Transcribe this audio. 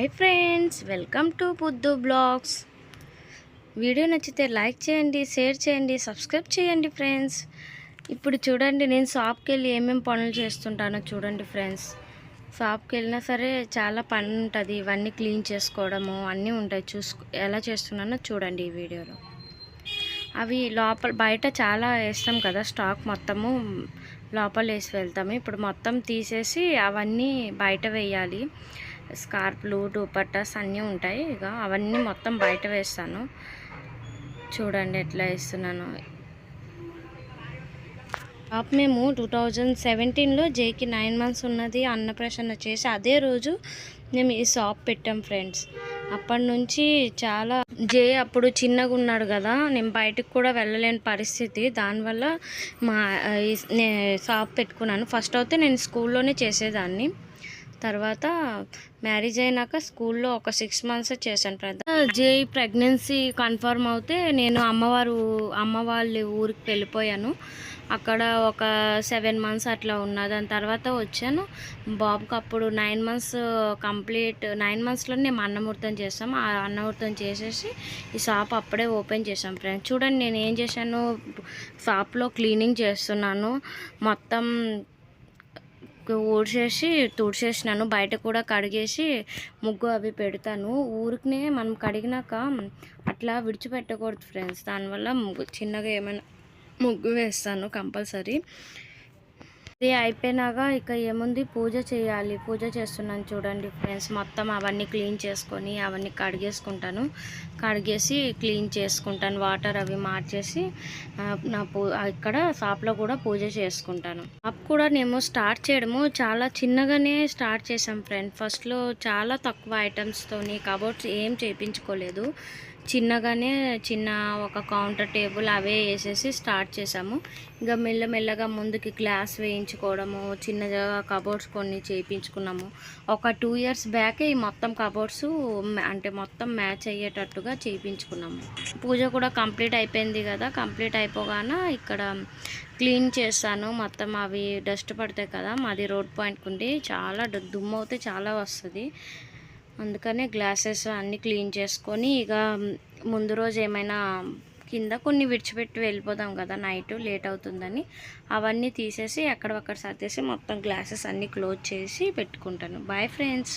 Hi friends welcome to Buddhu blogs video నచ్చితే like చేయండి share చేయండి సబ్స్క్రైబ్ చేయండి ఫ్రెండ్స్ ఇప్పుడు చూడండి నేను షాప్కి వెళ్ళి ఏమేమి పనులు చేస్తుంటానో చూడండి ఫ్రెండ్స్ షాప్కి వెళ్ళినా సరే చాలా పని ఉంటుంది. ఇవన్నీ క్లీన్ చేసుకోవడము అన్నీ ఉంటాయి. చూసుకో ఎలా చేస్తున్నానో చూడండి ఈ వీడియోలో. అవి లోపల బయట చాలా వేస్తాం కదా స్టాక్ మొత్తము లోపల వేసి వెళ్తాము. ఇప్పుడు మొత్తం తీసేసి అవన్నీ బయట వేయాలి. స్కార్ప్లు దుపట్టాస్ అన్నీ ఉంటాయి. ఇక అవన్నీ మొత్తం బయట వేస్తాను. చూడండి ఎట్లా వేస్తున్నాను. టాప్ మేము టూ థౌజండ్ సెవెంటీన్లో జేకి నైన్ మంత్స్ ఉన్నది అన్నప్రసన్న చేసి అదే రోజు మేము ఈ షాప్ పెట్టాం ఫ్రెండ్స్. అప్పటి నుంచి చాలా జే అప్పుడు చిన్నగా ఉన్నాడు కదా నేను బయటకు కూడా వెళ్ళలేని పరిస్థితి. దానివల్ల మా నే- షాప్ పెట్టుకున్నాను. ఫస్ట్ అయితే నేను స్కూల్లోనే చేసేదాన్ని. తర్వాత మ్యారేజ్ అయినాక స్కూల్లో ఒక సిక్స్ మంత్స్ చేశాను ప్రధాన జే ప్రెగ్నెన్సీ కన్ఫర్మ్ అవుతే నేను అమ్మవారు అమ్మ వాళ్ళ ఊరికి వెళ్ళిపోయాను. అక్కడ ఒక సెవెన్ మంత్స్ అట్లా ఉన్న. దాని తర్వాత వచ్చాను. బాబుకి అప్పుడు నైన్ మంత్స్ కంప్లీట్ నైన్ మంత్స్లో మేము అన్నమూర్తం చేస్తాం ఆ అన్నమూర్తం చేసేసి ఈ షాప్ అప్పుడే ఓపెన్ చేసాం ఫ్రెండ్స్. చూడండి నేను ఏం చేశాను? షాప్లో క్లీనింగ్ చేస్తున్నాను. మొత్తం ఊడ్చేసి తుడిచేసినాను బయట కూడా కడిగేసి ముగ్గు అవి పెడతాను. ఊరికనే మనం కడిగినాక అట్లా విడిచిపెట్టకూడదు ఫ్రెండ్స్. దానివల్ల ముగ్గు చిన్నగా ఏమైనా ముగ్గు వేస్తాను కంపల్సరీ. ఇది అయిపోయినాక ఇక ఏముంది? పూజ చేయాలి. పూజ చేస్తున్నాను చూడండి ఫ్రెండ్స్. మొత్తం అవన్నీ క్లీన్ చేసుకొని అవన్నీ కడిగేసుకుంటాను. కడిగేసి క్లీన్ చేసుకుంటాను. వాటర్ అవి మార్చేసి నా పూ ఇక్కడ షాప్లో కూడా పూజ చేసుకుంటాను. షాప్ కూడా నేను స్టార్ట్ చేయడము చాలా చిన్నగానే స్టార్ట్ చేసాం ఫ్రెండ్. ఫస్ట్లో చాలా తక్కువ ఐటమ్స్తోని కబోర్డ్స్ ఏం చేయించుకోలేదు చిన్నగానే చిన్న ఒక కౌంటర్ టేబుల్ అవే వేసేసి స్టార్ట్ చేసాము. ఇంకా మెల్లమెల్లగా ముందుకి గ్లాస్ వేయించుకోవడము చిన్నగా కబోర్డ్స్ కొన్ని చేయించుకున్నాము. ఒక టూ ఇయర్స్ బ్యాకే ఈ మొత్తం కబోర్డ్స్ అంటే మొత్తం మ్యాచ్ అయ్యేటట్టుగా చేయించుకున్నాము. పూజ కూడా కంప్లీట్ అయిపోయింది కదా కంప్లీట్ అయిపోగానే ఇక్కడ క్లీన్ చేస్తాను మొత్తం అవి డస్ట్ పడతాయి కదా మాది రోడ్ పాయింట్కి ఉంది చాలా దుమ్ము అయితే చాలా వస్తుంది. అందుకనే గ్లాసెస్ అన్నీ క్లీన్ చేసుకొని ఇక ముందు రోజు ఏమైనా కింద కొన్ని విడిచిపెట్టి వెళ్ళిపోదాం కదా నైట్ లేట్ అవుతుందని. అవన్నీ తీసేసి ఎక్కడొక్కడ సర్దేసి మొత్తం గ్లాసెస్ అన్నీ క్లోజ్ చేసి పెట్టుకుంటాను. Bye friends